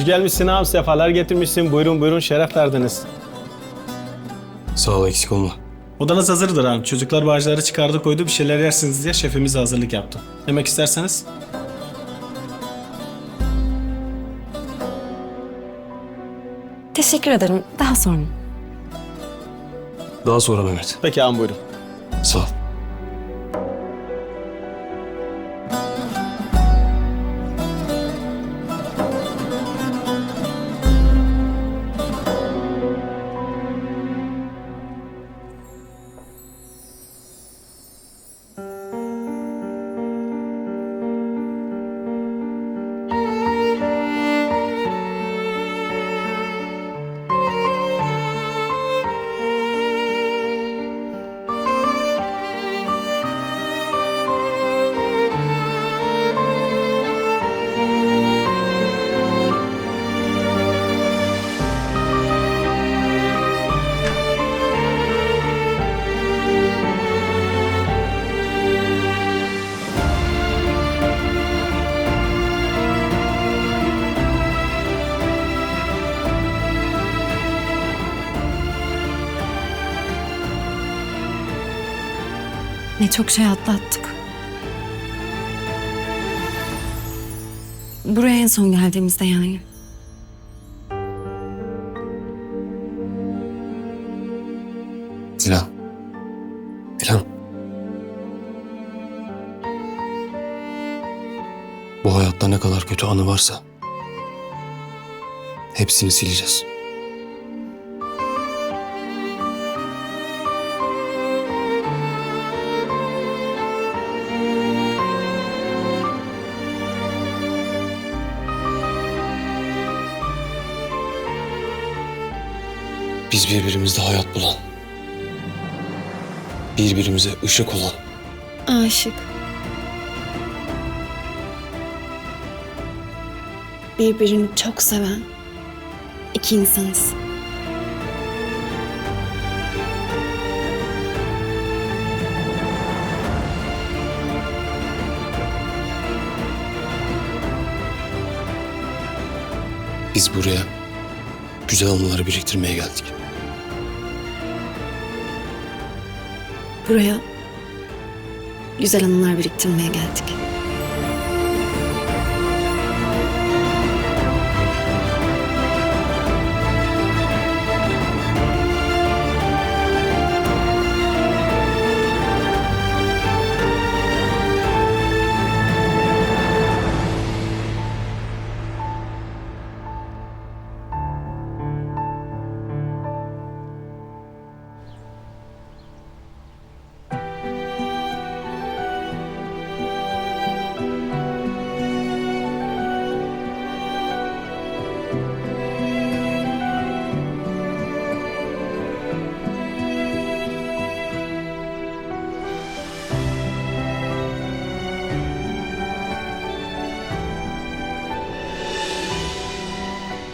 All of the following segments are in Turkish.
Hoş gelmişsin ağam, sefalar getirmişsin. Buyurun buyurun, şeref verdiniz. Sağ ol eksik olma. Odanız hazırdır ağam. Çocuklar bağcıları çıkardı koydu, bir şeyler yersiniz diye şefimiz hazırlık yaptı. Yemek isterseniz. Teşekkür ederim. Daha sonra. Daha sonra Mehmet. Peki ağam buyurun. Sağ ol. Çok şey atlattık. Buraya en son geldiğimizde yani. Dilan. Dilan. Bu hayatta ne kadar kötü anı varsa hepsini sileceğiz. Biz birbirimizde hayat bulan, birbirimize ışık olan, Aşık. Birbirini çok seven iki insanız. biz buraya güzel anıları biriktirmeye geldik. Buraya güzel anılar biriktirmeye geldik.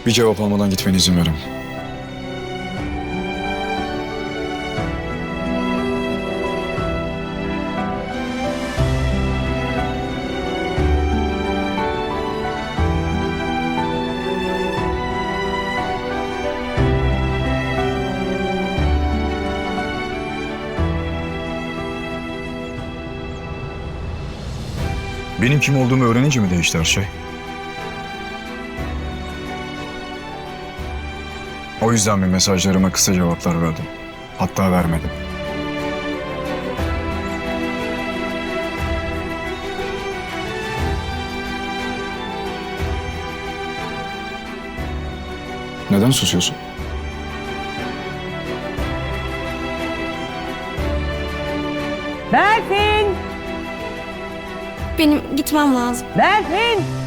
Bir cevap almadan gitmene izin veremem. Benim kim olduğumu öğrenince mi değişti her şey? O yüzden mi mesajlarıma kısa cevaplar verdim? Hatta vermedim. Neden susuyorsun? Berfin! Benim gitmem lazım. Berfin!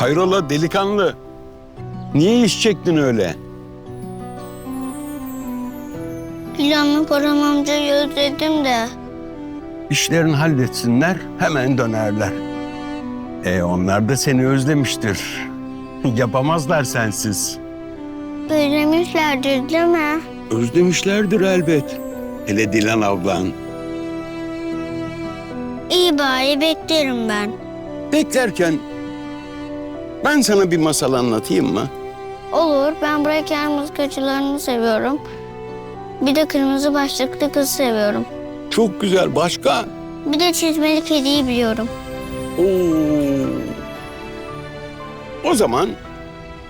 Hayrola delikanlı? Niye iş çektin öyle? Planlı Param amcayı özledim de. İşlerini halletsinler, hemen dönerler. E onlar da seni özlemiştir. Yapamazlar sensiz. Özlemişlerdir değil mi? Özlemişlerdir elbet. Hele Dilan ablan. İyi bari beklerim ben. Beklerken ben sana bir masal anlatayım mı? Olur ben Breker mızıkacılarını seviyorum. Bir de kırmızı başlıklı kızı seviyorum. Çok güzel. Başka? Bir de çizmeli kediyi biliyorum. Oo. O zaman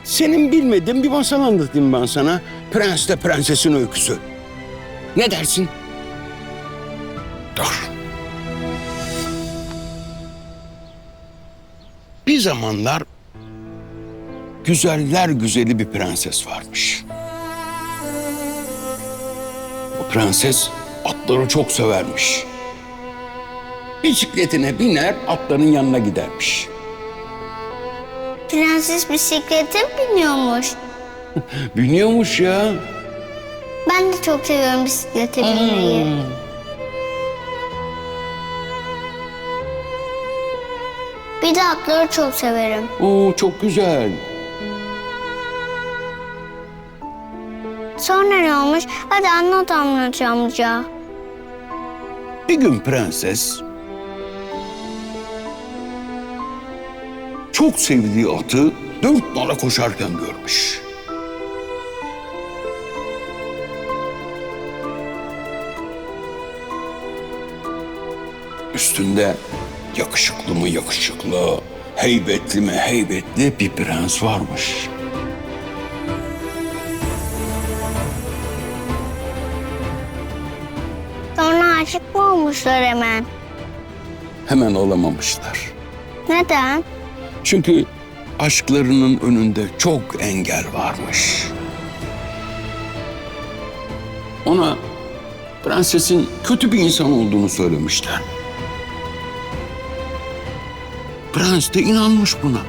senin bilmediğin bir masal anlatayım ben sana. Prensle Prensesin Öyküsü. Ne dersin? Dur. Bir zamanlar güzeller güzeli bir prenses varmış. O prenses atları çok severmiş. Bisikletine biner, atların yanına gidermiş. Prenses bisiklete mi biniyormuş? Biniyormuş ya. Ben de çok seviyorum bisiklete binmeyi. Bir de atları çok severim. Oo çok güzel. Sonra ne olmuş? Hadi anlat anlat amca. Bir gün prenses çok sevdiği atı dört nala koşarken görmüş. Üstünde yakışıklı mı yakışıklı, heybetli mi heybetli bir prens varmış. Aşık mı olmuşlar hemen? Hemen olamamışlar. Neden? Çünkü aşklarının önünde çok engel varmış. Ona prensesin kötü bir insan olduğunu söylemişler. Prens de inanmış buna.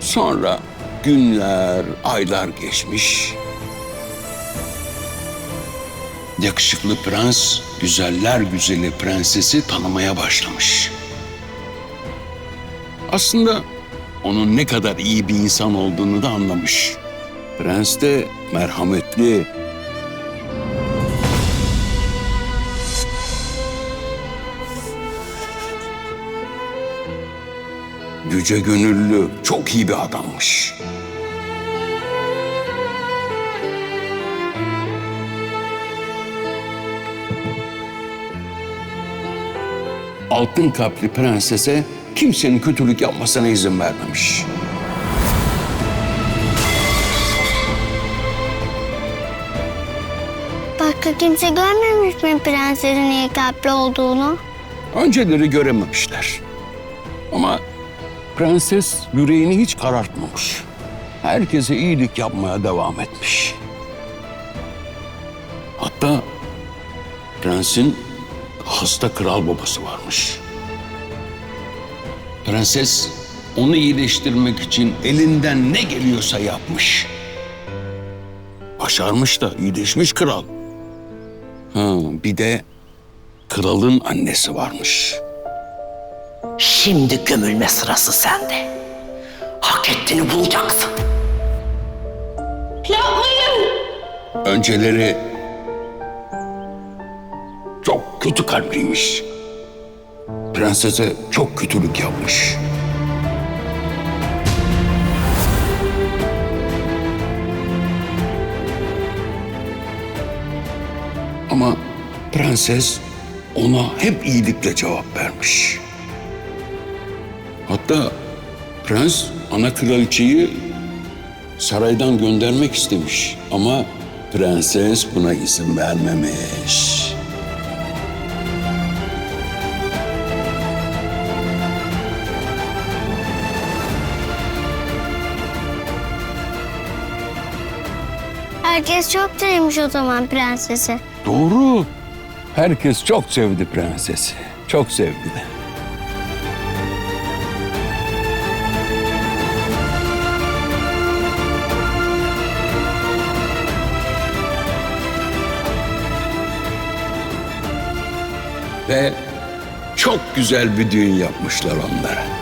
Sonra günler, aylar geçmiş. Yakışıklı prens, güzeller güzeli prensesi tanımaya başlamış. Aslında onun ne kadar iyi bir insan olduğunu da anlamış. Prens de merhametli, yüce gönüllü, çok iyi bir adammış. Altın kalpli prensese kimsenin kötülük yapmasına izin vermemiş. Başka kimse görmemiş mi prensesin iyi kalpli olduğunu? Önceleri görememişler. Ama prenses yüreğini hiç karartmamış. Herkese iyilik yapmaya devam etmiş. Hatta prensin hasta kral babası varmış. Prenses onu iyileştirmek için elinden ne geliyorsa yapmış. Başarmış da iyileşmiş kral. Ha, bir de kralın annesi varmış. Şimdi gömülme sırası sende. Hak ettiğini bulacaksın. Önceleri çok kötü kalpliymiş. Prensese çok kötülük yapmış. Ama prenses ona hep iyilikle cevap vermiş. Hatta prens ana kraliçeyi saraydan göndermek istemiş ama prenses buna izin vermemiş. Herkes çok sevmiş o zaman prensesi. Doğru. Herkes çok sevdi prensesi. Çok sevdi. Ve Çok güzel bir düğün yapmışlar onlara.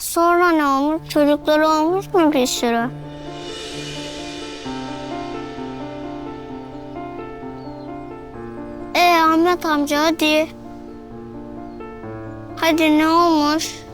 Sonra, ne olmuş? Çocukları olmuş mu bir sürü? E Ahmet amca hadi. Hadi ne olmuş?